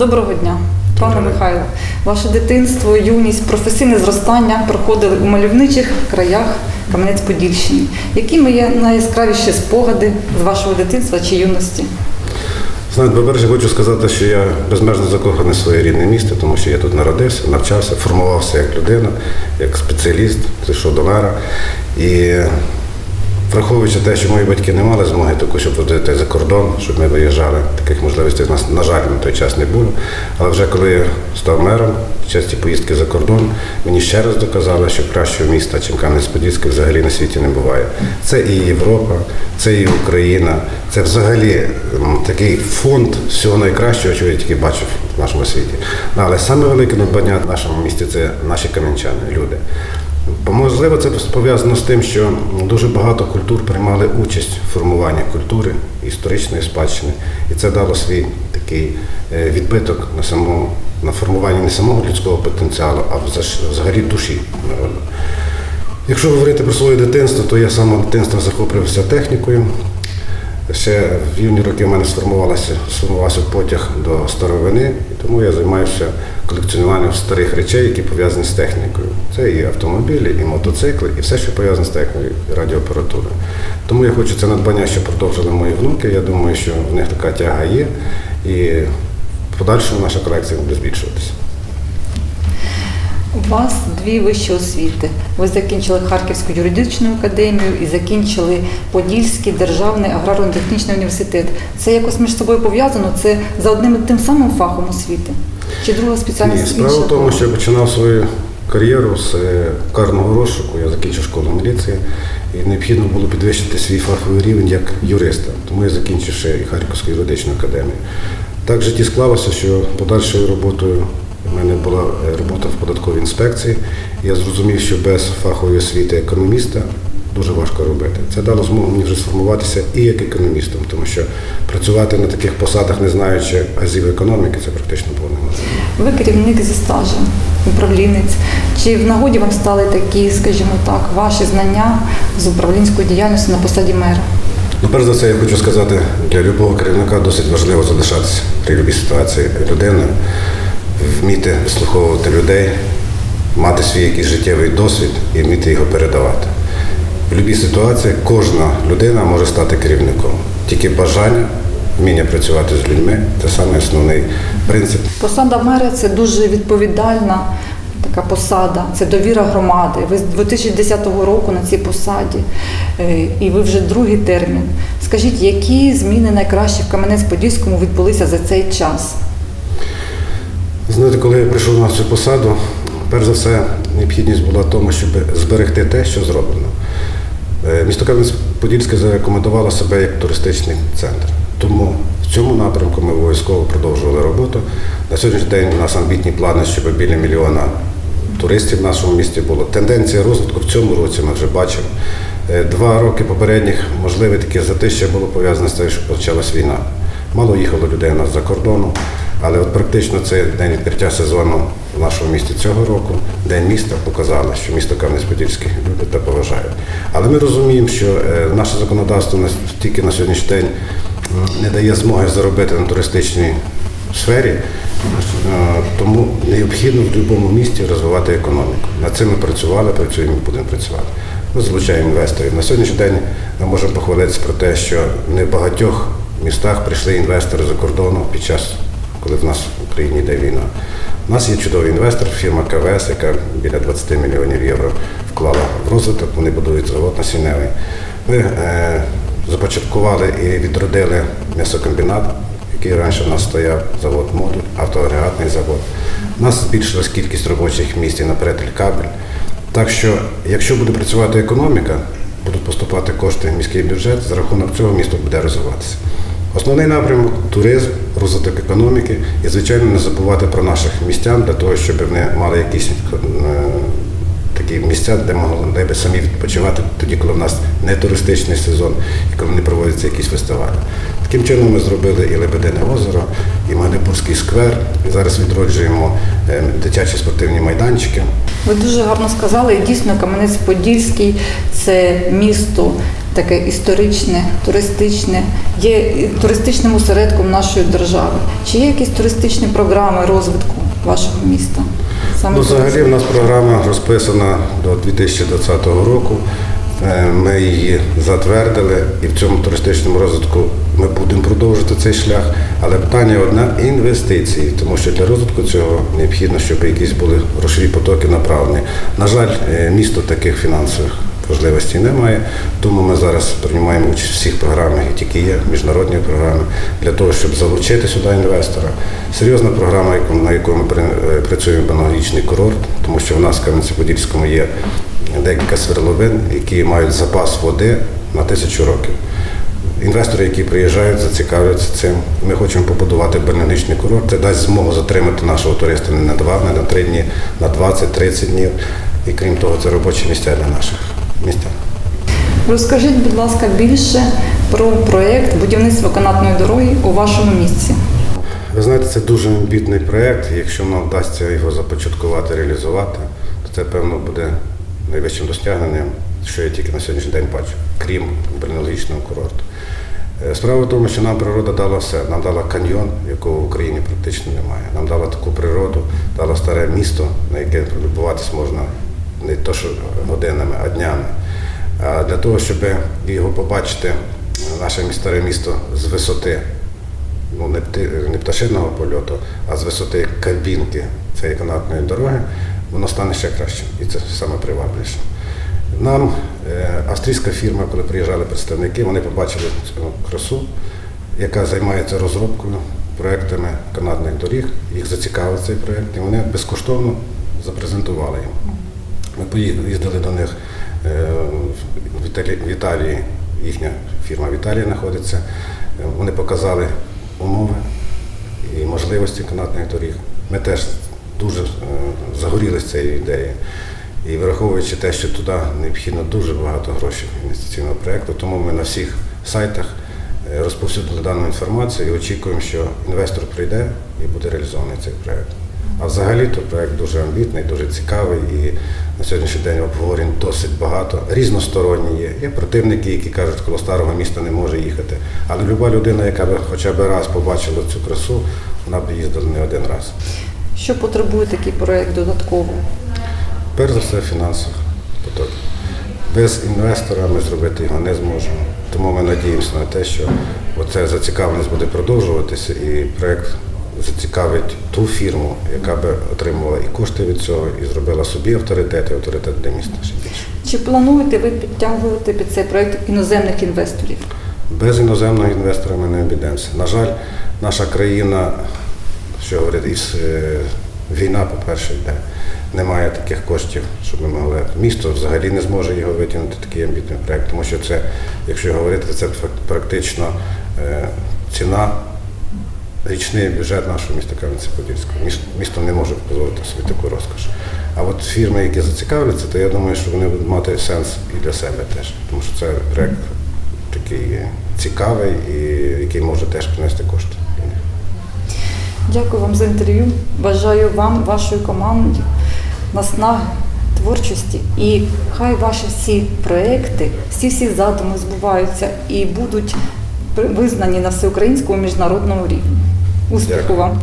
Доброго дня, пане Михайло. Ваше дитинство, юність, професійне зростання проходили у мальовничих краях Кам'янець-Подільщини. Якими є найяскравіші спогади з вашого дитинства чи юності? Знаєте, по-перше, хочу сказати, що я безмежно закоханий в своє рідне місто, тому що я тут народився, навчався, формувався як людина, як спеціаліст, зайшов до мера. І враховуючи те, що мої батьки не мали змоги таку, щоб водити за кордон, щоб ми виїжджали, таких можливостей в нас, на жаль, на той час не було. Але вже коли я став мером, часті поїздки за кордон, мені ще раз доказали, що кращого міста, ніж Кам'янець-Подільське, взагалі на світі не буває. Це і Європа, це і Україна, це взагалі такий фонд всього найкращого, чого я тільки бачив в нашому світі. Ну, Але саме велике надбання в нашому місті це наші кам'янчани, люди. Можливо, це пов'язано з тим, що дуже багато культур приймали участь в формуванні культури, історичної спадщини, і це дало свій такий е, відбиток на само, на формуванні не самого людського потенціалу, а взагалі душі. Якщо говорити про своє дитинство, то я з дитинства захоплювався технікою. Ще в юні роки в мене сформувалося, сформувався потяг до старовини, і тому я займаюся колекціонуванням старих речей, які пов'язані з технікою. Це і автомобілі, і мотоцикли, і все, що пов'язане з технікою, і радіоапаратурою. Тому я хочу це надбання, що продовжили мої внуки. Я думаю, що в них така тяга є, і в подальшому наша колекція буде збільшуватися. У вас дві вищі освіти. Ви закінчили Харківську юридичну академію і закінчили Подільський державний аграрно-технічний університет. Це якось між собою пов'язано? Це за одним і тим самим фахом освіти? Чи друга Ні, справа в тому, що я починав свою кар'єру з е, карного розшуку. Я закінчив школу міліції, і необхідно було підвищити свій фаховий рівень як юриста. Тому я закінчив ще і Харківську юридичну академію. Так в житті склалося, що подальшою роботою в мене була е, робота в податковій інспекції. Я зрозумів, що без фахової освіти економіста дуже важко робити. Це дало змогу мені вже сформуватися і як економістом, тому що працювати на таких посадах, не знаючи азів економіки, це практично було неможливо. Ви керівник зі стажем, управлінець. Чи в нагоді вам стали такі, скажімо так, ваші знання з управлінської діяльності на посаді мера? Ну, перш за все, я хочу сказати, для любого керівника досить важливо залишатися при будь-якій ситуації людиною, вміти вислуховувати людей, мати свій якийсь життєвий досвід і вміти його передавати. В будь-якій ситуації кожна людина може стати керівником. Тільки бажання, вміння працювати з людьми це саме основний принцип. Посада мера це дуже відповідальна така посада, це довіра громади. Ви з 2010 року на цій посаді, е, і ви вже другий термін. Скажіть, які зміни найкращі в Кам'янець-Подільському відбулися за цей час? Знаєте, коли я прийшов на цю посаду, перш за все, необхідність була в тому, щоб зберегти те, що зроблено. Е, Місто Кам'янець-Подільське зарекомендувало себе як туристичний центр. Тому в цьому напрямку ми обов'язково продовжували роботу. На сьогоднішній день у нас амбітні плани, щоб біля мільйона туристів в нашому місті було. Тенденція розвитку в цьому році ми вже бачимо. Е, Два роки попередніх, можливе таке затища було пов'язане з тим, що почалась війна. Мало їхало людей у нас за кордону, але от практично цей день відкриття сезону в нашому місті цього року, день міста, показало, що місто Кам'янець-Подільське люди та поважають. Але ми розуміємо, що е, наше законодавство настільки на сьогоднішній день не дає змоги заробити на туристичній сфері, е, тому необхідно в будь-якому місті розвивати економіку. Над цим ми працювали, працюємо і будемо працювати. Ми залучаємо інвесторів. На сьогоднішній день ми можемо похвалитися про те, що не в багатьох містах прийшли інвестори за кордону під час, коли в нас в Україні йде війна. У нас є чудовий інвестор, фірма КВС, яка біля 20 мільйонів євро вклала в розвиток. Вони будують завод насінневий. Ми е, започаткували і відродили м'ясокомбінат, який раніше в нас стояв, завод модуль, автоагрегатний завод. У нас збільшилась кількість робочих місць і наперед кабель. Так що, якщо буде працювати економіка, будуть поступати кошти в міський бюджет, за рахунок цього місто буде розвиватися. Основний напрямок туризм, розвиток економіки і, звичайно, не забувати про наших містян для того, щоб вони мали якісь е, такі місця, де могли би самі відпочивати тоді, коли в нас не туристичний сезон і коли не проводяться якісь фестивалі. Таким чином ми зробили і Лебедине озеро, і Магнипурський сквер. Зараз відроджуємо е, дитячі спортивні майданчики. Ви дуже гарно сказали, дійсно Кам'янець-Подільський це місто таке історичне, туристичне, є туристичним осередком нашої держави. Чи є якісь туристичні програми розвитку вашого міста? Саме Ну, взагалі в нас програма розписана до 2020 року. Е, Ми її затвердили і в цьому туристичному розвитку ми будемо продовжувати цей шлях. Але питання одне інвестиції, тому що для розвитку цього необхідно, щоб якісь були грошові потоки направлені. На жаль, е, місто таких фінансових можливостей немає, тому ми зараз приймаємо участь у всіх програмах, які є, міжнародні програми, для того, щоб залучити сюди інвестора. Серйозна програма, на яку ми е, працюємо аналогічний курорт, тому що в нас в Кам'янці-Подільському є декілька свердловин, які мають запас води на тисячу років. Інвестори, які приїжджають, зацікавляться цим. Ми хочемо побудувати бальничний курорт. Це дасть змогу затримати нашого туриста не на два, не на три дні, на 20-30 днів. І крім того, це робочі місця для наших містян. Розкажіть, будь ласка, більше про проєкт будівництва канатної дороги у вашому місці. Ви знаєте, це дуже амбітний проєкт. Якщо нам вдасться його започаткувати, реалізувати, то це певно буде найвищим досягненням, що я тільки на сьогоднішній день бачу, крім бальнеологічного курорту. Е, Справа в тому, що нам природа дала все. Нам дала каньйон, якого в Україні практично немає. Нам дала таку природу, дала старе місто, на яке любуватись можна не то, що годинами, а днями. Для того, щоб його побачити, наше старе місто з висоти, ну, не, не пташиного польоту, а з висоти кабінки цієї канатної дороги, воно стане ще краще. І це саме привабливіше. Нам е, австрійська фірма, коли приїжджали представники, вони побачили цю красу, яка займається розробкою, проектами канатних доріг. Їх зацікавив цей проект, і вони безкоштовно запрезентували їм. Ми поїздили до них е, в Італії, їхня фірма в Італії знаходиться. Е, Вони показали умови і можливості канатних доріг. Ми теж дуже е, загорілися цією ідеєю. І враховуючи те, що туди необхідно дуже багато грошей інвестиційного проєкту, тому ми на всіх сайтах розповсюдили дану інформацію і очікуємо, що інвестор прийде і буде реалізований цей проєкт. А взагалі то проєкт дуже амбітний, дуже цікавий і на сьогоднішній день обговорень досить багато. Різносторонні є. Є противники, які кажуть, коло старого міста не може їхати. Але люба людина, яка б хоча б раз побачила цю красу, вона б їздила не один раз. Що потребує такий проєкт додатково? Перш за все, фінансових потоків. Без інвестора ми зробити його не зможемо. Тому ми надіємося на те, що оця зацікавленість буде продовжуватися, і проєкт зацікавить ту фірму, яка би отримувала і кошти від цього, і зробила собі авторитет, і авторитет для міста ще більше. Чи плануєте ви підтягувати під цей проєкт іноземних інвесторів? Без іноземного інвестора ми не обійдемося. На жаль, наша країна, що говорить, е, війна, по-перше, йде. Немає таких коштів, щоб ми могли. Місто взагалі не зможе його витягнути, такий амбітний проєкт, тому що це, якщо говорити, це практично е, ціна, річний бюджет нашого міста Кам'янця-Подільського. Місто не може дозволити собі таку розкош. А от фірми, які зацікавляться, то я думаю, що вони будуть мати сенс і для себе теж, тому що це проєкт такий цікавий і який може теж принести кошти. Дякую вам за інтерв'ю. Бажаю вам, вашій команді наснаги, творчості і хай ваші всі проекти, всі всі задуми збуваються і будуть визнані на всеукраїнському міжнародному рівні. Успіху вам!